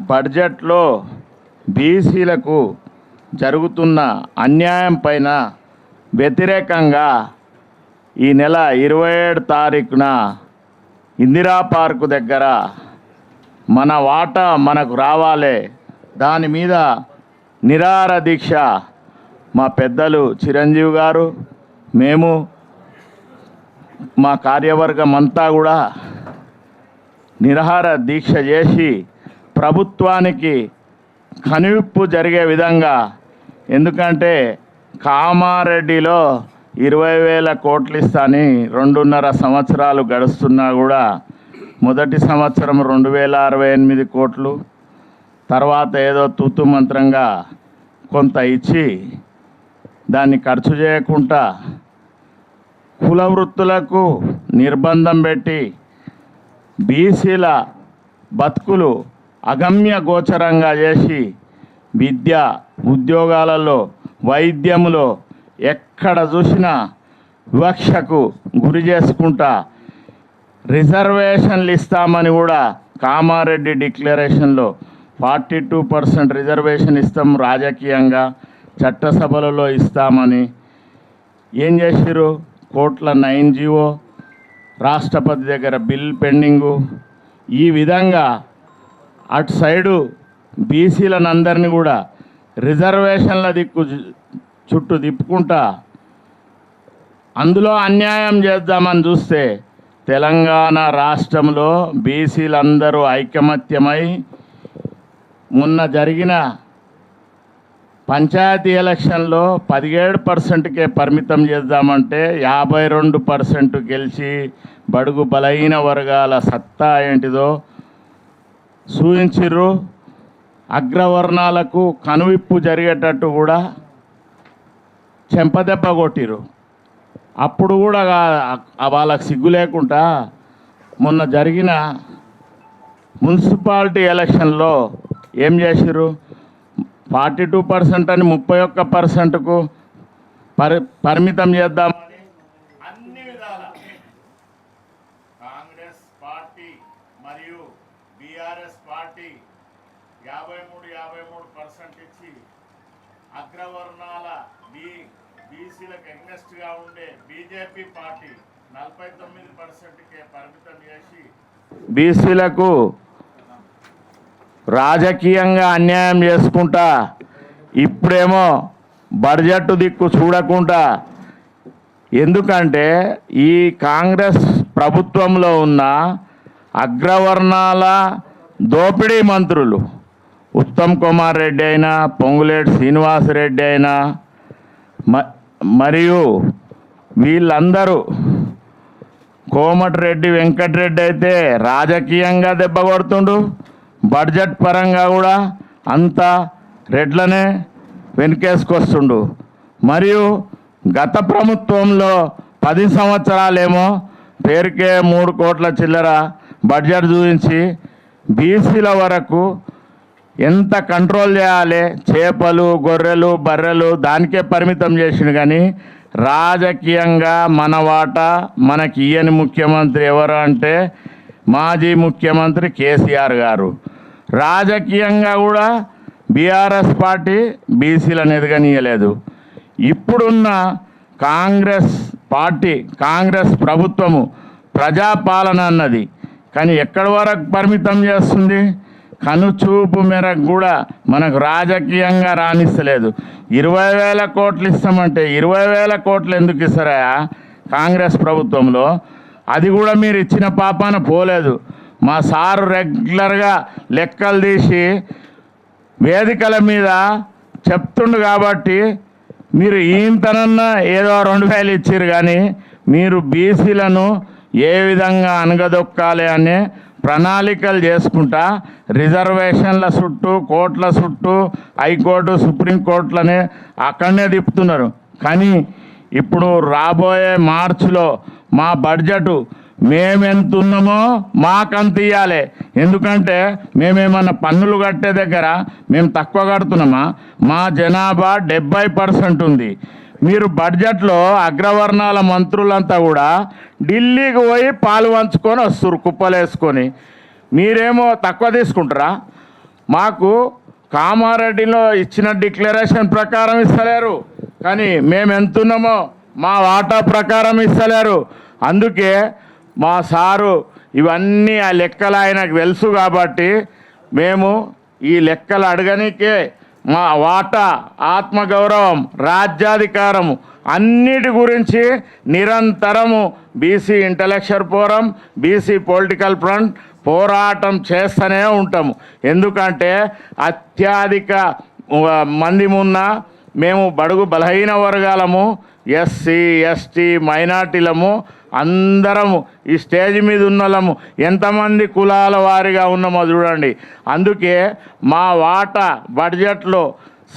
బడ్జెట్లో బీసీలకు జరుగుతున్న అన్యాయం పైన వ్యతిరేకంగా ఈ నెల ఇరవై ఏడు తారీఖున ఇందిరా పార్కు దగ్గర మన వాటా మనకు రావాలి. దాని మీద నిరార దీక్ష మా పెద్దలు చిరంజీవి గారు మేము మా కార్యవర్గం అంతా కూడా నిరహార దీక్ష చేసి ప్రభుత్వానికి కనువిప్పు జరిగే విధంగా ఎందుకంటే కామారెడ్డిలో ఇరవై వేల కోట్లు ఇస్తాని రెండున్నర సంవత్సరాలు గడుస్తున్నా కూడా మొదటి సంవత్సరం రెండు వేల అరవై ఎనిమిది కోట్లు తర్వాత ఏదో తూతు మంత్రంగా కొంత ఇచ్చి దాన్ని ఖర్చు చేయకుండా కుల వృత్తులకు నిర్బంధం పెట్టి బీసీల బతుకులు అగమ్య గోచరంగా చేసి విద్య ఉద్యోగాలలో వైద్యములో ఎక్కడ చూసినా వివక్షకు గురి చేసుకుంటా రిజర్వేషన్లు ఇస్తామని కూడా కామారెడ్డి డిక్లరేషన్లో ఫార్టీ టూ పర్సెంట్ రిజర్వేషన్ ఇస్తాం రాజకీయంగా చట్టసభలలో ఇస్తామని. ఏం చేసిర్రు? కోట్ల నైన్ జీవో రాష్ట్రపతి దగ్గర బిల్ పెండింగు. ఈ విధంగా అటు సైడు బీసీలనందరినీ కూడా రిజర్వేషన్ల దిక్కు చుట్టూ తిప్పుకుంటా అందులో అన్యాయం చేద్దామని చూస్తే తెలంగాణ రాష్ట్రంలో బీసీలందరూ ఐకమత్యమై మొన్న జరిగిన పంచాయతీ ఎలక్షన్లో పదిహేడు పర్సెంట్కే పరిమితం చేద్దామంటే యాభై రెండు పర్సెంట్ గెలిచి బడుగు బలహీన వర్గాల సత్తా ఏంటిదో సూచించిర్రు. అగ్రవర్ణాలకు కనువిప్పు జరిగేటట్టు కూడా చెంపదెబ్బ కొట్టిరు అప్పుడు కూడా వాళ్ళకు సిగ్గు లేకుండా మొన్న జరిగిన మున్సిపాలిటీ ఎలక్షన్లో ఏం చేసిర్రు? ఫార్టీ టూ పర్సెంట్ అని ముప్పై ఒక్క పర్సెంట్కు పరి పరిమితం చేద్దామని అన్ని విధాల కాంగ్రెస్ పార్టీ మరియు బీఆర్ఎస్ పార్టీ యాభై మూడు యాభై మూడు పర్సెంట్ ఇచ్చి అగ్రవర్ణాల బీ బీసీలకు ఎగ్నెస్ట్గా ఉండే బీజేపీ పార్టీ నలభై తొమ్మిది పర్సెంట్కే పరిమితం చేసి బీసీలకు రాజకీయంగా అన్యాయం చేసుకుంటా ఇప్పుడేమో బడ్జెట్ దిక్కు చూడకుండా ఎందుకంటే ఈ కాంగ్రెస్ ప్రభుత్వంలో ఉన్న అగ్రవర్ణాల దోపిడీ మంత్రులు. ఉత్తమ్ కుమార్ రెడ్డి అయినా పొంగులేటి శ్రీనివాస్ రెడ్డి అయినా మ- మరియు వీళ్ళందరూ కోమటిరెడ్డి వెంకటరెడ్డి అయితే రాజకీయంగా దెబ్బ కొడుతుండు. బడ్జెట్ పరంగా కూడా అంతా రెడ్లనే వెనుకేసుకొస్తుండు. మరియు గత ప్రభుత్వంలో పది సంవత్సరాలేమో పేరుకే మూడు కోట్ల చిల్లర బడ్జెట్ చూపించి బీసీల వరకు ఎంత కంట్రోల్ చేయాలి? చేపలు గొర్రెలు బర్రెలు దానికే పరిమితం చేసిండు కానీ రాజకీయంగా మన వాటా మనకి ఇయ్యని ముఖ్యమంత్రి ఎవరు అంటే మాజీ ముఖ్యమంత్రి కేసీఆర్ గారు. రాజకీయంగా కూడా బీఆర్ఎస్ పార్టీ బీసీలను ఎదగనీయలేదు. ఇప్పుడున్న కాంగ్రెస్ పార్టీ కాంగ్రెస్ ప్రభుత్వము ప్రజాపాలన అన్నది. కానీ ఎక్కడి వరకు పరిమితం చేస్తుంది? కనుచూపు మేరకు కూడా మనకు రాజకీయంగా రాణిస్తలేదు. ఇరవై వేల కోట్లు ఇస్తామంటే ఇరవై వేల కోట్లు ఎందుకు ఇస్తారా కాంగ్రెస్ ప్రభుత్వంలో అది కూడా మీరు ఇచ్చిన పాపాన పోలేదు. మా సారు రెగ్యులర్గా లెక్కలు తీసి వేదికల మీద చెప్తుండు కాబట్టి మీరు ఈంతనన్నా ఏదో రెండు వేలు ఇచ్చారు కానీ మీరు బీసీలను ఏ విధంగా అనగదొక్కాలి అనే ప్రణాళికలు చేసుకుంటా రిజర్వేషన్ల చుట్టూ కోర్టుల చుట్టూ హైకోర్టు సుప్రీంకోర్టులనే అక్కడనే తిప్పుతున్నారు. కానీ ఇప్పుడు రాబోయే మార్చిలో మా బడ్జెట్ మేమెంత ఉన్నామో మాకంత ఇవ్వాలి ఎందుకంటే మేమేమన్నా పన్నులు కట్టే దగ్గర మేము తక్కువ కడుతున్నామా? మా జనాభా డెబ్బై పర్సెంట్ ఉంది. మీరు బడ్జెట్లో అగ్రవర్ణాల మంత్రులంతా కూడా ఢిల్లీకి పోయి పాలు పంచుకొని వస్తారు కుప్పలేసుకొని మీరేమో తక్కువ తీసుకుంటారా? మాకు కామారెడ్డిలో ఇచ్చిన డిక్లరేషన్ ప్రకారం ఇస్తలేరు. కానీ మేము ఎంతున్నామో మా వాటా ప్రకారం ఇస్తలేరు. అందుకే మా సారు ఇవన్నీ ఆ లెక్కలు ఆయనకు తెలుసు కాబట్టి మేము ఈ లెక్కలు అడగనికే మా వాటా ఆత్మగౌరవం రాజ్యాధికారము అన్నిటి గురించి నిరంతరము BC intellectual forum BC political front పోరాటం చేస్తూనే ఉంటాము. ఎందుకంటే అత్యధిక మంది ఉన్న మేము బడుగు బలహీన వర్గాలము ఎస్సీ ఎస్టీ మైనార్టీలము అందరము ఈ స్టేజ్ మీద ఉన్నలము. ఎంతమంది కులాల వారిగా ఉన్నామో చూడండి. అందుకే మా వాటా బడ్జెట్లో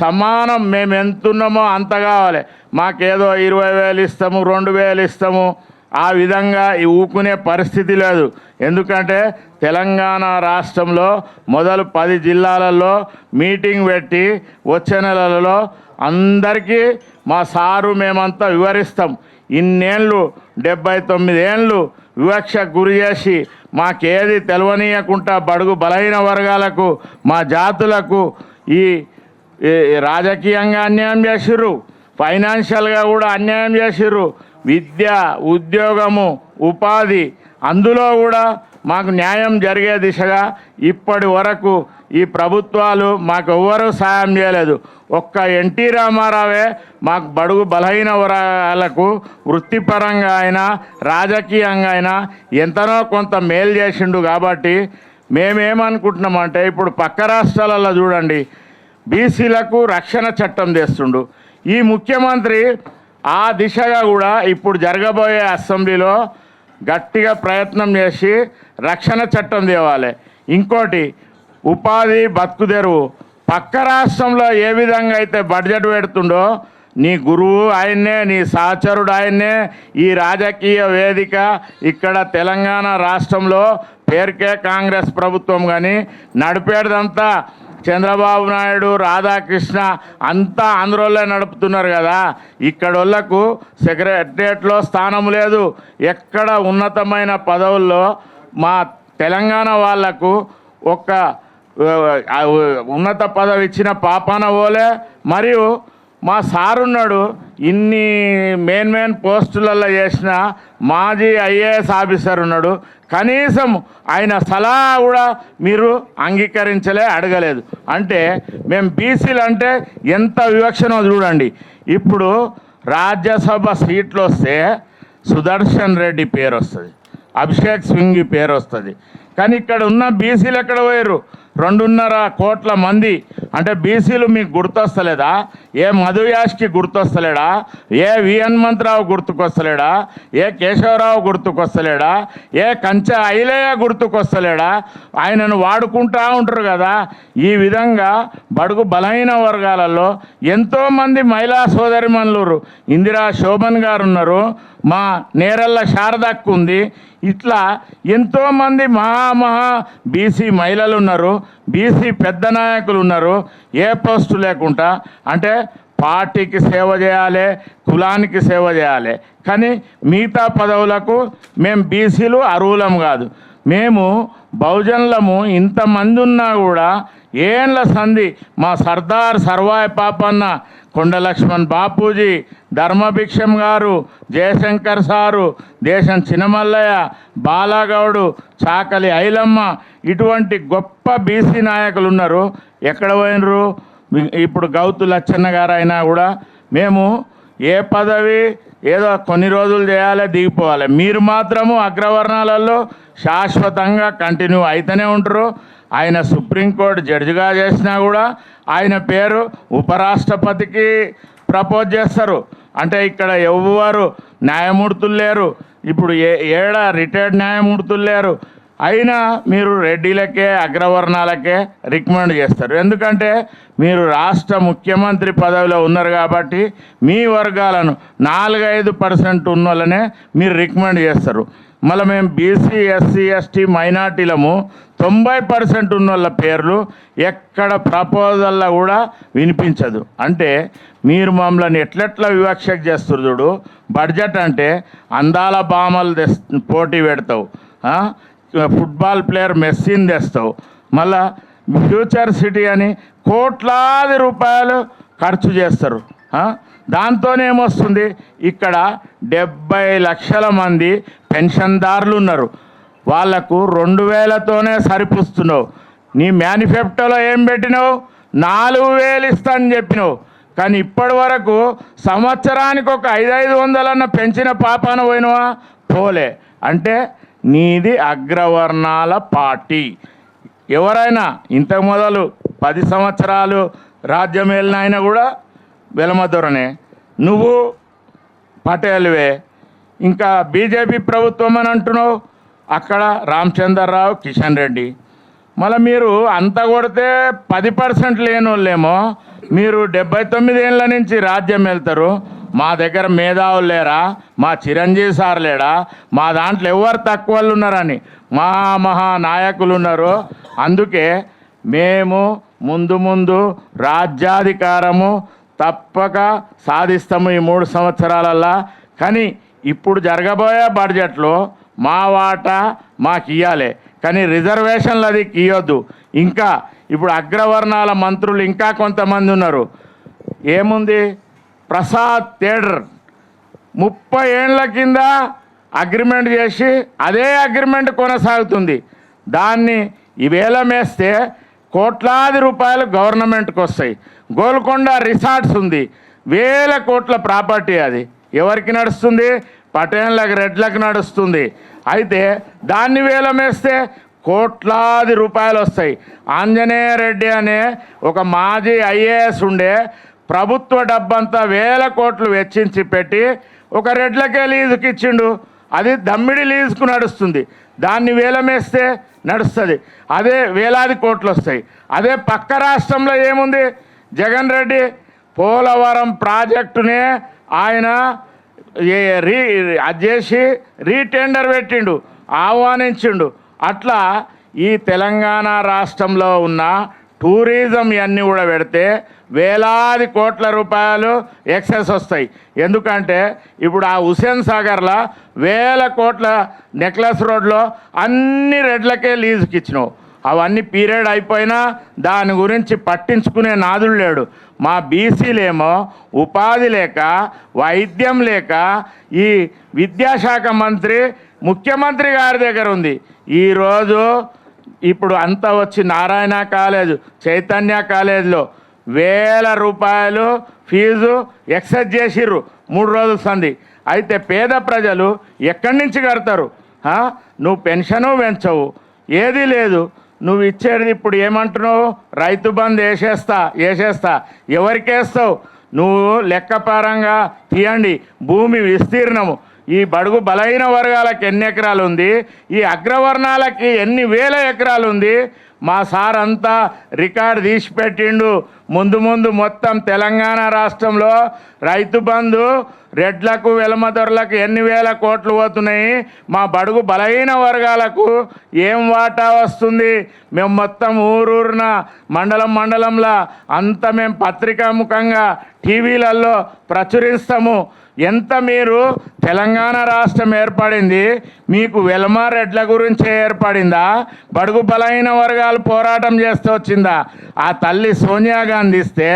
సమానం మేము ఎంతున్నామో అంత కావాలి. మాకేదో ఇరవై వేలు ఇస్తాము రెండు వేలు ఇస్తాము. ఆ విధంగా ఈ ఊకునే పరిస్థితి లేదు. ఎందుకంటే తెలంగాణ రాష్ట్రంలో మొదలు పది జిల్లాలలో మీటింగ్ పెట్టి వచ్చే నెలలలో అందరికీ మా సారు మేమంతా వివరిస్తాం. ఇన్నేళ్ళు డెబ్బై తొమ్మిది ఏళ్ళు వివక్షకు గురి చేసి మాకేది తెలవనీయకుండా బడుగు బలహీన వర్గాలకు మా జాతులకు ఈ ఈ రాజకీయంగా అన్యాయం చేసిర్రు. ఫైనాన్షియల్గా కూడా అన్యాయం చేసిర్రు. విద్య ఉద్యోగము ఉపాధి అందులో కూడా మాకు న్యాయం జరిగే దిశగా ఇప్పటి వరకు ఈ ప్రభుత్వాలు మాకు ఎవ్వరూ సాయం చేయలేదు. ఒక్క ఎన్టీ రామారావే మాకు బడుగు బలహీన వర్గాలకు వృత్తిపరంగా అయినా రాజకీయంగా అయినా ఎంతనో కొంత మేలు చేసిండు కాబట్టి మేమేమనుకుంటున్నామంటే ఇప్పుడు పక్క రాష్ట్రాలలో చూడండి బీసీలకు రక్షణ చట్టం తెస్తుండు ఈ ముఖ్యమంత్రి ఆ దిశగా కూడా ఇప్పుడు జరగబోయే అసెంబ్లీలో గట్టిగా ప్రయత్నం చేసి రక్షణ చట్టం తేవాలి. ఇంకోటి ఉపాధి బతుకుదెరువు పక్క రాష్ట్రంలో ఏ విధంగా అయితే బడ్జెట్ పెడుతుండో నీ గురువు ఆయన్నే నీ సహచరుడు ఆయన్నే ఈ రాజకీయ వేదిక ఇక్కడ తెలంగాణ రాష్ట్రంలో పేరుకే కాంగ్రెస్ ప్రభుత్వం కానీ నడిపేదంతా చంద్రబాబు నాయుడు రాధాకృష్ణ అంతా ఆంధ్రోళ్ళే నడుపుతున్నారు కదా. ఇక్కడ వాళ్ళకు సెక్రటరియట్లో స్థానం లేదు. ఎక్కడ ఉన్నతమైన పదవుల్లో మా తెలంగాణ వాళ్ళకు ఒక ఉన్నత పదవి ఇచ్చిన పాపాన ఓలే. మరియు మా సార్ ఉన్నాడు ఇన్ని మెయిన్ మెయిన్ పోస్టులలో చేసిన మాజీ ఐఏఎస్ ఆఫీసర్ ఉన్నాడు. కనీసం ఆయన సలహా కూడా మీరు అంగీకరించలే అడగలేదు. అంటే మేము బీసీలు అంటే ఎంత వివక్షనో చూడండి. ఇప్పుడు రాజ్యసభ సీట్లు వస్తే సుదర్శన్ రెడ్డి పేరు వస్తుంది అభిషేక్ సింగ్ పేరు వస్తుంది. కానీ ఇక్కడ ఉన్న బీసీలు ఎక్కడ పోయారు రెండున్నర కోట్ల మంది. అంటే బీసీలు మీకు గుర్తొస్తలేదా? ఏ మధుయాష్కి గుర్తొస్తలేడా? ఏ వి హనుమంతరావు గుర్తుకొస్తలేడా? ఏ కేశవరావు గుర్తుకొస్తలేడా? ఏ కంచె ఐలయ్య గుర్తుకొస్తలేడా? ఆయనను వాడుకుంటా ఉంటారు కదా. ఈ విధంగా బడుగు బలహీన వర్గాలలో ఎంతోమంది మహిళా సోదరిమణులు ఇందిరా శోభన్ గారు ఉన్నారు. మా నేరల్ల శారదక్కు ఉంది ఇట్లా ఎంతోమంది మహా మహా బీసీ మహిళలు ఉన్నారు బీసీ పెద్ద నాయకులు ఉన్నారు ఏ పోస్టు లేకుండా అంటే పార్టీకి సేవ చేయాలి కులానికి సేవ చేయాలి. కానీ మిగతా పదవులకు మేము బీసీలు అర్హులం కాదు. మేము బహుజన్లము ఇంతమంది ఉన్నా కూడా ఏండ్ల సంధి? మా సర్దార్ సర్వాయి పాపన్న కొండలక్ష్మణ్ బాపూజీ ధర్మభిక్షం గారు జయశంకర్ సారు దేశం చినమల్లయ్య బాలాగౌడు చాకలి ఐలమ్మ ఇటువంటి గొప్ప బీసీ నాయకులు ఉన్నారు ఎక్కడ పోయినరు? ఇప్పుడు గౌతు లచ్చన్న గారు అయినా కూడా మేము ఏ పదవి ఏదో కొన్ని రోజులు చేయాలి దిగిపోవాలి. మీరు మాత్రము అగ్రవర్ణాలలో శాశ్వతంగా కంటిన్యూ అయితేనే ఉంటారు. ఆయన సుప్రీంకోర్టు జడ్జిగా చేసినా కూడా ఆయన పేరు ఉపరాష్ట్రపతికి ప్రపోజ్ చేస్తారు. అంటే ఇక్కడ ఎవ్వరు న్యాయమూర్తులు లేరు. ఇప్పుడు ఏ ఏడ రిటైర్డ్ న్యాయమూర్తులు లేరు. అయినా మీరు రెడ్డిలకే అగ్రవర్ణాలకే రికమెండ్ చేస్తారు. ఎందుకంటే మీరు రాష్ట్ర ముఖ్యమంత్రి పదవిలో ఉన్నారు కాబట్టి మీ వర్గాలను నాలుగైదు పర్సెంట్ ఉన్న వాళ్ళనే మీరు రికమెండ్ చేస్తారు. మళ్ళీ మేము బీసీ ఎస్సీ ఎస్టీ మైనార్టీలము తొంభై పర్సెంట్ ఉన్న వాళ్ళ పేర్లు ఎక్కడ ప్రపోజల్లో కూడా వినిపించదు. అంటే మీరు మమ్మల్ని ఎట్లెట్లా వివక్ష చేస్తారు చూడు బడ్జెట్ అంటే అందాల బామలు పోటీ పెడతావు. ఫుట్బాల్ ప్లేయర్ మెస్సీని తెస్తావు. మళ్ళా ఫ్యూచర్ సిటీ అని కోట్లాది రూపాయలు ఖర్చు చేస్తారు. దాంతోనేమొస్తుంది ఇక్కడ డెబ్బై లక్షల మంది పెన్షన్దారులు ఉన్నారు. వాళ్ళకు రెండు వేలతోనే సరిపుస్తున్నావు. నీ మేనిఫెస్టోలో ఏం పెట్టినావు? నాలుగు వేలు ఇస్తానని చెప్పినావు. కానీ ఇప్పటి వరకు సంవత్సరానికి ఒక ఐదు ఐదు వందలన్న పెంచిన పాపాన పోయినవా? పోలే. అంటే నీది అగ్రవర్ణాల పార్టీ. ఎవరైనా ఇంతకు మొదలు పది సంవత్సరాలు రాజ్యం వెళ్ళిన ఆయన కూడా వెలమధురనే నువ్వు పటేల్వే. ఇంకా బీజేపీ ప్రభుత్వం అని అంటున్నావు. అక్కడ రామచంద్రరావు కిషన్ రెడ్డి. మళ్ళీ మీరు అంత కొడితే పది పర్సెంట్ లేని వాళ్ళేమో మీరు డెబ్బై తొమ్మిది ఏళ్ళ నుంచి రాజ్యం వెళ్తారు మా దగ్గర మేధావులు లేరా? మా చిరంజీవి సార్ లేడా? మా దాంట్లో ఎవరు తక్కువ ఉన్నారని? మా మహా నాయకులు ఉన్నారు. అందుకే మేము ముందు ముందు రాజ్యాధికారము తప్పక సాధిస్తాము ఈ మూడు సంవత్సరాలల్లా. కానీ ఇప్పుడు జరగబోయే బడ్జెట్లో మా వాటా మాకు ఇవ్వాలి కానీ రిజర్వేషన్లు అది ఇవ్వద్దు ఇంకా ఇప్పుడు అగ్రవర్ణాల మంత్రులు ఇంకా కొంతమంది ఉన్నారు. ఏముంది? ప్రసాద్ థియేటర్. ముప్పై ఏండ్ల కింద అగ్రిమెంట్ చేసి అదే అగ్రిమెంట్ కొనసాగుతుంది. దాన్ని ఈవేళ మేస్తే కోట్లాది రూపాయలు గవర్నమెంట్కి వస్తాయి. గోల్కొండ రిసార్ట్స్ ఉంది. వేల కోట్ల ప్రాపర్టీ అది. ఎవరికి నడుస్తుంది? పటేన్లకు రెడ్లకు నడుస్తుంది. అయితే దాన్ని వేలమేస్తే కోట్లాది రూపాయలు వస్తాయి. ఆంజనేయ రెడ్డి అనే ఒక మాజీ ఐఏఎస్ ఉండే ప్రభుత్వ డబ్బంతా వేల కోట్లు వెచ్చించి పెట్టి ఒక రెడ్లకే లీజుకి ఇచ్చిండు అది దమ్మిడి లీజుకు నడుస్తుంది. దాన్ని వేలమేస్తే నడుస్తుంది. అదే వేలాది కోట్లు వస్తాయి అదే పక్క రాష్ట్రంలో ఏముంది? జగన్ రెడ్డి పోలవరం ప్రాజెక్టునే ఆయన రీ అది చేసి రీటెండర్ పెట్టిండు ఆహ్వానించిండు. అట్లా ఈ తెలంగాణ రాష్ట్రంలో ఉన్న టూరిజం ఇవన్నీ కూడా పెడితే వేలాది కోట్ల రూపాయలు ఎక్సెస్ వస్తాయి. ఎందుకంటే ఇప్పుడు ఆ హుసేన్ సాగర్లో వేల కోట్ల నెక్లెస్ రోడ్లో అన్ని రెడ్లకే లీజుకి ఇచ్చినావు అవన్నీ పీరియడ్ అయిపోయినా దాని గురించి పట్టించుకునే నాదుడు లేడు. మా బీసీలేమో ఉపాధి లేక వైద్యం లేక ఈ విద్యాశాఖ మంత్రి ముఖ్యమంత్రి గారి దగ్గర ఉంది ఈరోజు ఇప్పుడు అంతా వచ్చి నారాయణ కాలేజ్ చైతన్య కాలేజ్లో వేల రూపాయలు ఫీజు ఎక్సెస్ చేసిర్రు మూడు రోజుల సంది అయితే పేద ప్రజలు ఎక్కడి నుంచి కడతారు? నువ్వు పెన్షను పెంచవు ఏది లేదు. నువ్వు ఇచ్చేది ఇప్పుడు ఏమంటున్నావు? రైతు బంద్ వేసేస్తా వేసేస్తా. ఎవరికేస్తావు? నువ్వు లెక్కపరంగా తీయండి భూమి విస్తీర్ణము. ఈ బడుగు బలహీన వర్గాలకు ఎన్ని ఎకరాలు ఉంది? ఈ అగ్రవర్ణాలకి ఎన్ని వేల ఎకరాలు ఉంది? మా సార్ అంతా రికార్డు తీసి పెట్టిండు. ముందు ముందు మొత్తం తెలంగాణ రాష్ట్రంలో రైతు బంధు రెడ్లకు వెలమదొరలకు ఎన్ని వేల కోట్లు పోతున్నాయి? మా బడుగు బలహీన వర్గాలకు ఏం వాటా వస్తుంది? మేము మొత్తం ఊరూరున మండలం మండలంలో అంత మేము పత్రికాముఖంగా టీవీలలో ప్రచురిస్తాము. ఎంత మీరు తెలంగాణ రాష్ట్రం ఏర్పడింది? మీకు వెలమ రెడ్ల గురించే ఏర్పడిందా? బడుగు బలహీన వర్గాలు పోరాటం చేస్తూ వచ్చిందా? ఆ తల్లి సోనియా గాంధీ ఇస్తే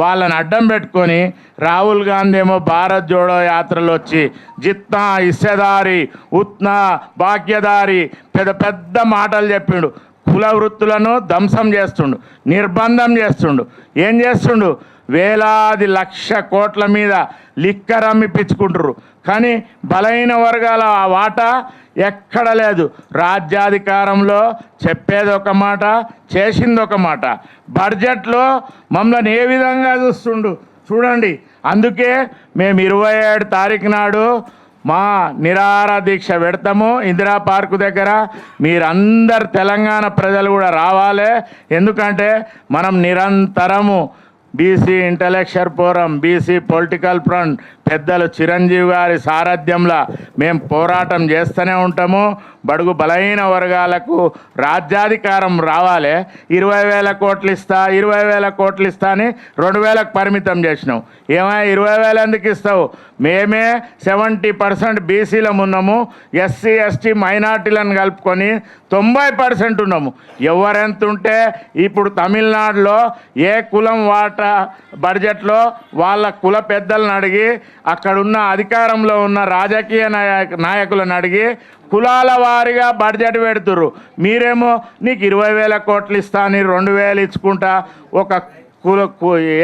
వాళ్ళని అడ్డం పెట్టుకొని రాహుల్ గాంధీ ఏమో భారత్ జోడో యాత్రలు వచ్చి జిత్నా ఇస్సెదారి ఉత్నా భాగ్యదారి పెద్ద పెద్ద మాటలు చెప్పిండు. కుల వృత్తులను ధ్వంసం చేస్తుండు నిర్బంధం చేస్తుండు. ఏం చేస్తుండు? వేలాది లక్ష కోట్ల మీద లిక్కర్ అమ్మిపించుకుంటారు కానీ బలహీన వర్గాల ఆ వాటా ఎక్కడ లేదు. రాజ్యాధికారంలో చెప్పేది ఒక మాట చేసింది ఒక మాట. బడ్జెట్లో మమ్మల్ని ఏ విధంగా చూస్తుండు? చూడండి. అందుకే మేము ఇరవై ఏడు తారీఖు నాడు మా నిరాహార దీక్ష పెడతాము ఇందిరా పార్కు దగ్గర. మీరందరు తెలంగాణ ప్రజలు కూడా రావాలి. ఎందుకంటే మనం నిరంతరము BC intellectual forum BC political front పెద్దలు చిరంజీవి గారి సారథ్యంలో మేము పోరాటం చేస్తూనే ఉంటాము. బడుగు బలహీన వర్గాలకు రాజ్యాధికారం రావాలి. ఇరవై వేల కోట్లు ఇస్తా ఇరవై వేల కోట్లు ఇస్తా అని రెండు వేలకు పరిమితం చేసినాం. ఏమై ఇరవై వేలు ఎందుకు ఇస్తావు? మేమే సెవెంటీ పర్సెంట్ బీసీలం ఉన్నాము ఎస్సీ ఎస్టీ మైనార్టీలను కలుపుకొని తొంభై పర్సెంట్ ఉన్నాము. ఎవరెంత ఉంటే ఇప్పుడు తమిళనాడులో ఏ కులం వాటా బడ్జెట్లో వాళ్ళ కుల పెద్దలను అడిగి అక్కడున్న అధికారంలో ఉన్న రాజకీయ నాయక నాయకులను అడిగి కులాల వారీగా బడ్జెట్ పెడుతుర్రు. మీరేమో నీకు ఇరవై వేల కోట్లు ఇస్తా రెండు వేలు ఇచ్చుకుంటా ఒక కుల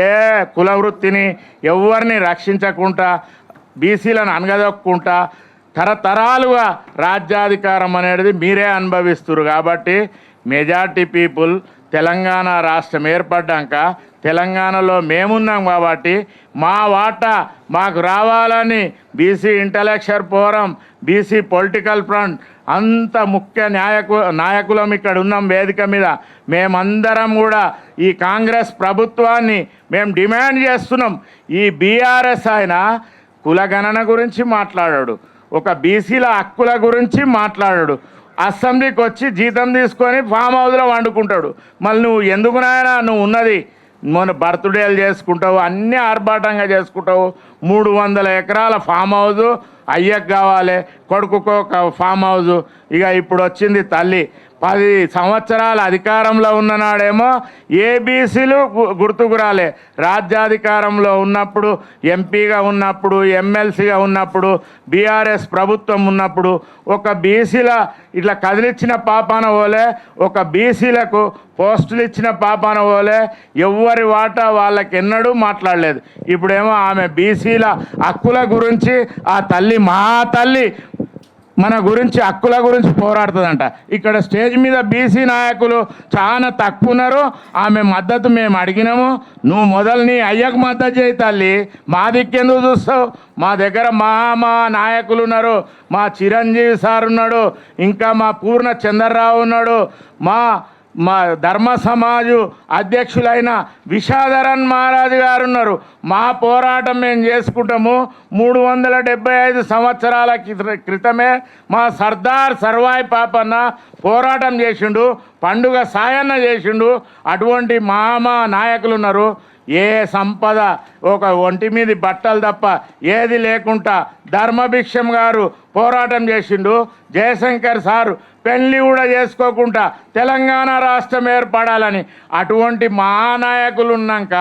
ఏ కుల వృత్తిని ఎవరిని రక్షించకుండా బీసీలను అనగదొక్కుంటా తరతరాలుగా రాజ్యాధికారం అనేది మీరే అనుభవిస్తురు కాబట్టి మెజార్టీ పీపుల్ తెలంగాణ రాష్ట్రం ఏర్పడ్డాక తెలంగాణలో మేమున్నాం కాబట్టి మా వాటా మాకు రావాలని BC intellectual forum BC political front అంత ముఖ్య నాయకు నాయకులం ఇక్కడ ఉన్నాం వేదిక మీద. మేమందరం కూడా ఈ కాంగ్రెస్ ప్రభుత్వాన్ని మేము డిమాండ్ చేస్తున్నాం. ఈ బీఆర్ఎస్ ఆయన కులగణన గురించి మాట్లాడాడు. ఒక బీసీల హక్కుల గురించి మాట్లాడాడు. అసెంబ్లీకి వచ్చి జీతం తీసుకొని ఫామ్ హౌస్లో వండుకుంటాడు. మళ్ళీ నువ్వు ఎందుకు నాయనా? నువ్వు ఉన్నది మన బర్త్డేలు చేసుకుంటావు అన్నీ ఆర్భాటంగా చేసుకుంటావు మూడు వందల ఎకరాల ఫామ్ హౌస్ అయ్యకు కావాలి కొడుకుకో ఒక ఫామ్ హౌస్ ఇక ఇప్పుడు వచ్చింది తల్లి. పది సంవత్సరాల అధికారంలో ఉన్ననాడేమో ఏబీసీలు గుర్తుకు రాలే. రాజ్యాధికారంలో ఉన్నప్పుడు ఎంపీగా ఉన్నప్పుడు ఎమ్మెల్సీగా ఉన్నప్పుడు బీఆర్ఎస్ ప్రభుత్వం ఉన్నప్పుడు ఒక బీసీల ఇట్లా కదిలిచ్చిన పాపాన పోలే ఒక బీసీలకు పోస్టులు ఇచ్చిన పాపాన పోలే ఎవ్వరి వాటా వాళ్ళకి ఎన్నడూ మాట్లాడలేదు. ఇప్పుడేమో ఆమె బీసీ బీసీల హక్కుల గురించి ఆ తల్లి మా తల్లి మన గురించి హక్కుల గురించి పోరాడుతుందంట. ఇక్కడ స్టేజ్ మీద బీసీ నాయకులు చాలా తక్కువ ఉన్నారు. ఆమె మద్దతు మేము అడిగినాము. నువ్వు మొదలు నీ అయ్యకు మద్దతు చేయి తల్లి. మా దిక్కెందుకు చూస్తావు? మా దగ్గర మా మా నాయకులు ఉన్నారు. మా చిరంజీవి సార్ ఉన్నాడు. ఇంకా మా పూర్ణ చంద్రరావు ఉన్నాడు. మా మా ధర్మ సమాజు అధ్యక్షులైన విషాధరన్ మహారాజు గారు ఉన్నారు. మా పోరాటం మేము చేసుకుంటాము. మూడు వందల డెబ్బై ఐదు సంవత్సరాల క్రితమే మా సర్దార్ సర్వాయి పాపన్న పోరాటం చేసిండు. పండుగ సాయన్న చేసిండు. అటువంటి మామ నాయకులు ఉన్నారు. ఏ సంపద ఒక ఒంటి మీది బట్టలు తప్ప ఏది లేకుండా ధర్మభిక్షం గారు పోరాటం చేసిండు. జయశంకర్ సారు పెళ్ళి కూడా చేసుకోకుండా తెలంగాణ రాష్ట్రం ఏర్పడాలని అటువంటి మహానాయకులు ఉన్నాక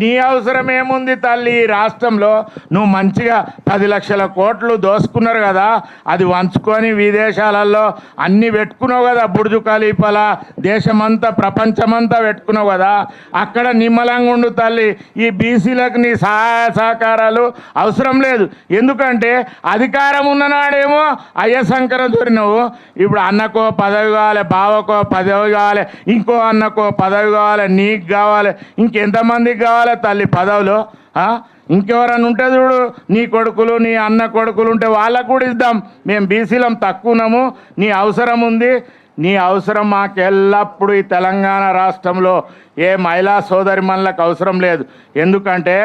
నీ అవసరం ఏముంది తల్లి ఈ రాష్ట్రంలో? నువ్వు మంచిగా పది లక్షల కోట్లు దోసుకున్నారు కదా అది వంచుకొని విదేశాలలో అన్ని పెట్టుకున్నావు కదా బుర్జు ఖలీఫల దేశమంతా ప్రపంచమంతా పెట్టుకున్నావు కదా అక్కడ నిమ్మలంగా ఉండు తల్లి ఈ బీసీలకు నీ సహాయ సహకారాలు అవసరం లేదు. ఎందుకంటే అధికారం ఉన్ననాడేమో అయ్య శంకరం దొరినవు ఇప్పుడు అన్న అన్నకో పదవి కావాలి బావకో పదవి కావాలి ఇంకో అన్నకో పదవి కావాలి నీకు కావాలి ఇంకెంతమందికి కావాలి తల్లి పదవులు? ఇంకెవరన్నా ఉంటే చూడు నీ కొడుకులు నీ అన్న కొడుకులు ఉంటే వాళ్ళకు కూడా ఇద్దాం. మేము బీసీలం తక్కువనము నీ అవసరం ఉంది. నీ అవసరం మాకు ఎల్లప్పుడూ ఈ తెలంగాణ రాష్ట్రంలో ఏ మహిళా సోదరిమణులకు అవసరం లేదు. ఎందుకంటే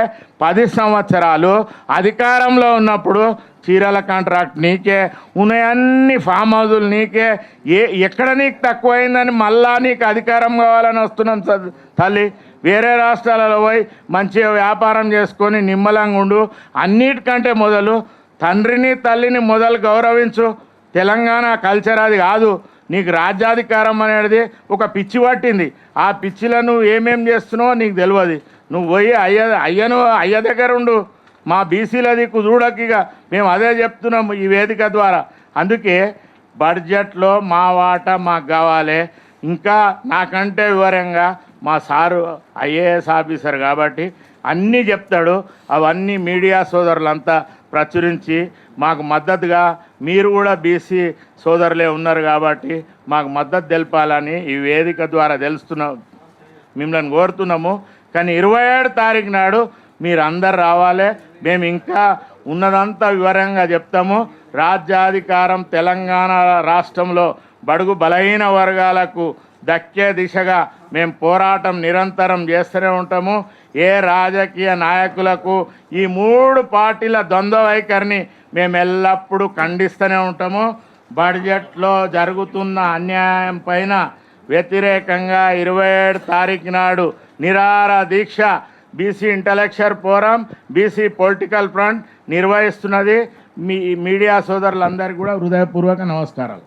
పది సంవత్సరాలు అధికారంలో ఉన్నప్పుడు చీరల కాంట్రాక్ట్ నీకే ఉన్నాయన్ని ఫామ్ హౌజులు నీకే. ఏ ఎక్కడ నీకు తక్కువైందని మళ్ళా నీకు అధికారం కావాలని వస్తున్నాం స- తల్లి. వేరే రాష్ట్రాలలో పోయి మంచిగా వ్యాపారం చేసుకొని నిమ్మలంగా ఉండు. అన్నిటికంటే మొదలు తండ్రిని తల్లిని మొదలు గౌరవించు. తెలంగాణ కల్చర్ అది కాదు. నీకు రాజ్యాధికారం అనేది ఒక పిచ్చి పట్టింది. ఆ పిచ్చిలో నువ్వు ఏమేం చేస్తున్నావో నీకు తెలియదు నువ్వు పోయి అయ్య అయ్యను అయ్య దగ్గర ఉండు. మా బీసీల దిక్కు చూడకిగా మేము అదే చెప్తున్నాము ఈ వేదిక ద్వారా. అందుకే బడ్జెట్లో మా వాటా మాకు కావాలి. ఇంకా నాకంటే వివరంగా మా సారు ఐఏఎస్ ఆఫీసర్ కాబట్టి అన్నీ చెప్తాడు. అవన్నీ మీడియా సోదరులంతా ప్రచురించి మాకు మద్దతుగా మీరు కూడా బీసీ సోదరులే ఉన్నారు కాబట్టి మాకు మద్దతు తెలపాలని ఈ వేదిక ద్వారా తెలుస్తున్నాం మిమ్మల్ని కోరుతున్నాము. కానీ ఇరవై ఏడు తారీఖు నాడు మీరు అందరు రావాలి. మేము ఇంకా ఉన్నదంతా వివరంగా చెప్తాము. రాజ్యాధికారం తెలంగాణ రాష్ట్రంలో బడుగు బలహీన వర్గాలకు దక్కే దిశగా మేము పోరాటం నిరంతరం చేస్తూనే ఉంటాము. ఏ రాజకీయ నాయకులకు ఈ మూడు పార్టీల ద్వంద్వ వైఖరిని మేము ఎల్లప్పుడూ ఖండిస్తూనే ఉంటాము. బడ్జెట్లో జరుగుతున్న అన్యాయం పైన వ్యతిరేకంగా ఇరవై ఏడు తారీఖు నాడు నిరార దీక్ష BC intellectual forum BC political front నిర్వహిస్తున్నది మీ మీడియా సోదరులందరికీ కూడా హృదయపూర్వక నమస్కారాలు.